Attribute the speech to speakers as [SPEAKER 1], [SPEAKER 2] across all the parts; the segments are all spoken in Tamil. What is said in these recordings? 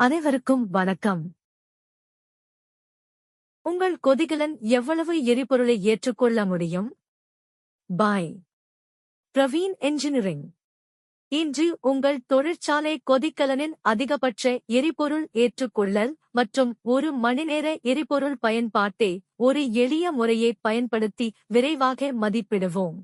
[SPEAKER 1] அனைவருக்கும் வணக்கம். உங்கள் கொதிகலன் எவ்வளவு எரிபொருளை ஏற்றுக்கொள்ள முடியும்? பாய் பிரவீன் என்ஜினியரிங். இன்று உங்கள் தொழிற்சாலை கொதிக்கலனின் அதிகபட்ச எரிபொருள் ஏற்றுக்கொள்ளல் மற்றும் ஒரு மணிநேர எரிபொருள் பயன்பாட்டை ஒரு எளிய முறையை பயன்படுத்தி விரைவாக மதிப்பிடுவோம்.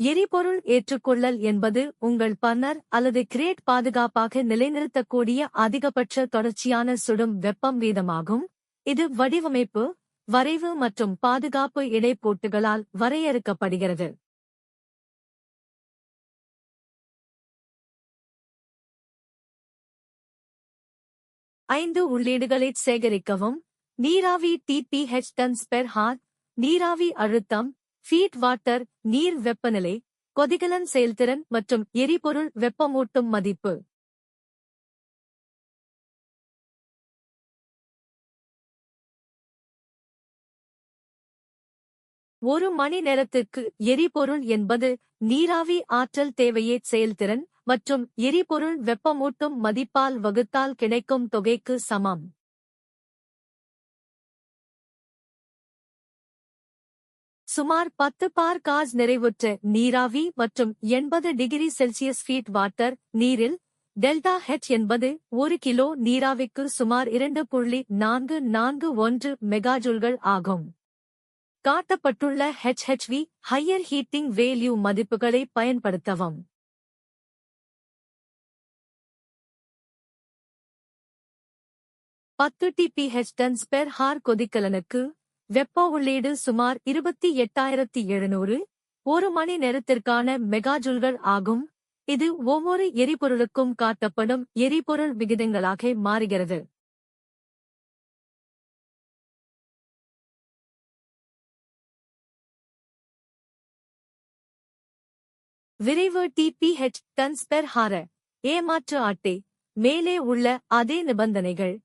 [SPEAKER 1] எரிபொருள் ஏற்றுக்கொள்ளல் என்பது உங்கள் பர்னர் அல்லது கிரேட் பாதுகாப்பாக நிலைநிறுத்தக்கூடிய அதிகபட்ச தொடர்ச்சியான சுடும் வெப்பம் வீதமாகும். இது வடிவமைப்பு வரைவு மற்றும் பாதுகாப்பு இடைப்போட்டுகளால் வரையறுக்கப்படுகிறது. ஐந்து உள்ளீடுகளை சேகரிக்கவும். நீராவி டிபிஹெச் டன்ஸ் பெர் ஹார் நீராவி அழுத்தம் ஃபீட் வாட்டர் நீர் வெப்பநிலை கொதிகலன் செயல்திறன் மற்றும் எரிபொருள் வெப்பமூட்டும் மதிப்பு. ஒரு மணி நேரத்திற்கு எரிபொருள் என்பது நீராவி ஆற்றல் தேவையே செயல்திறன் மற்றும் எரிபொருள் வெப்பமூட்டும் மதிப்பால் வகுத்தால் கிடைக்கும் தொகைக்கு சமம். சுமார் பத்து பார் காஸ் நிறைவுற்ற நீராவி மற்றும் எண்பது டிகிரி செல்சியஸ் ஃபீட் வாட்டர் நீரில் டெல்டா ஹெச் என்பது ஒரு கிலோ நீராவிக்கு சுமார் இரண்டு புள்ளி நான்கு நான்கு ஒன்று மெகாஜூல்கள் ஆகும். காட்டப்பட்டுள்ள ஹெச்ஹெச்வி ஹையர் ஹீட்டிங் வேல்யூ மதிப்புகளை பயன்படுத்தவும். பத்து டிபிஹெச் டன்ஸ் பெர் ஹார் கொதிக்கலனுக்கு வெப்ப உள்ளீடு சுமார் இருபத்தி எட்டாயிரத்தி எழுநூறு. ஒரு மணி நேரத்திற்கான மெகாஜூல்கள் ஆகும். இது ஒவ்வொரு எரிபொருளுக்கும் காட்டப்படும் எரிபொருள் விகிதங்களாக மாறுகிறது. விரைவு டிபிஹெச் டன்ஸ்பெர் ஹார. ஏமாற்று ஆட்டை மேலே உள்ள அதே நிபந்தனைகள்.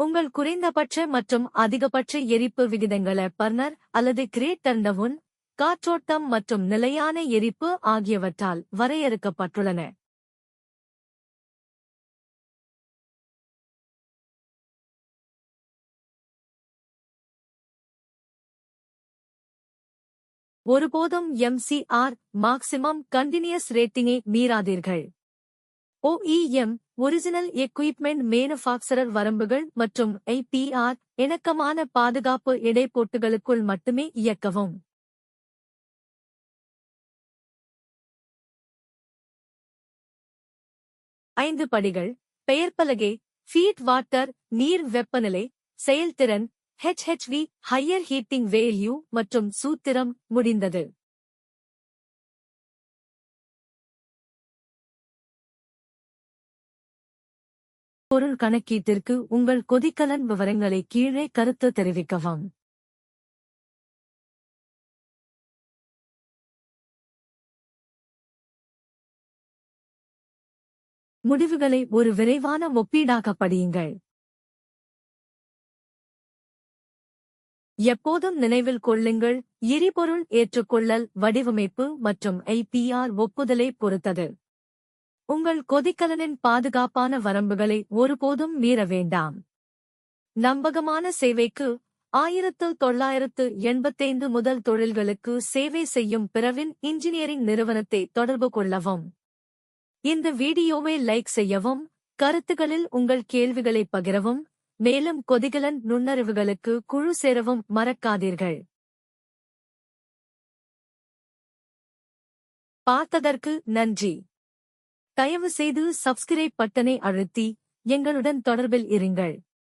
[SPEAKER 1] உங்கள் குறைந்தபட்ச மற்றும் அதிகபட்ச எரிப்பு விகிதங்களை பர்னர் அல்லது கிரேட் தண்டவுன் காற்றோட்டம் மற்றும் நிலையான எரிப்பு ஆகியவற்றால் வரையறுக்கப்பட்டுள்ளன. ஒருபோதும் எம்சிஆர் மாக்சிமம் கண்டினியஸ் ரேட்டிங்கை மீறாதீர்கள். ஓஇஎம் ஒரிஜினல் எக்யூப்மெண்ட் மேனுஃபாக்சரர் வரம்புகள் மற்றும் ஐபிஆர் இணக்கமான பாதுகாப்பு இடைப்போட்டுகளுக்குள் மட்டுமே இயக்கவும். ஐந்து படிகள். பெயர்ப்பலகை ஃபீட் வாட்டர் நீர் வெப்பநிலை செயல்திறன் ஹெச்ஹெச்வி ஹையர் ஹீட்டிங் வேல்யூ மற்றும் சூத்திரம் முடிந்தது. பொருள் கணக்கீட்டிற்கு உங்கள் கொதிக்கலன் விவரங்களை கீழே கருத்து தெரிவிக்கவும். முடிவுகளை ஒரு விரைவான ஒப்பீடாக படியுங்கள் எப்போதும் நினைவில் கொள்ளுங்கள் எரிபொருள் ஏற்றுக்கொள்ளல் வடிவமைப்பு மற்றும் ஐபிஆர் ஒப்புதலை பொறுத்தது. உங்கள் கொதிக்கலனின் பாதுகாப்பான வரம்புகளை ஒருபோதும் மீற வேண்டாம். நம்பகமான சேவைக்கு ஆயிரத்து தொள்ளாயிரத்து எண்பத்தைந்து முதல் தொழில்களுக்கு சேவை செய்யும் பிறவின் இன்ஜினியரிங் நிறுவனத்தை தொடர்பு கொள்ளவும். இந்த வீடியோவை லைக் செய்யவும் கருத்துகளில் உங்கள் கேள்விகளை பகிரவும் மேலும் கொதிகலன் நுண்ணறிவுகளுக்கு குழு சேரவும் மறக்காதீர்கள். பார்த்ததற்கு நன்றி. தயவு செய்து சப்ஸ்கிரைப் பட்டனை அழுத்தி எங்களுடன் தொடர்பில் இருங்கள்.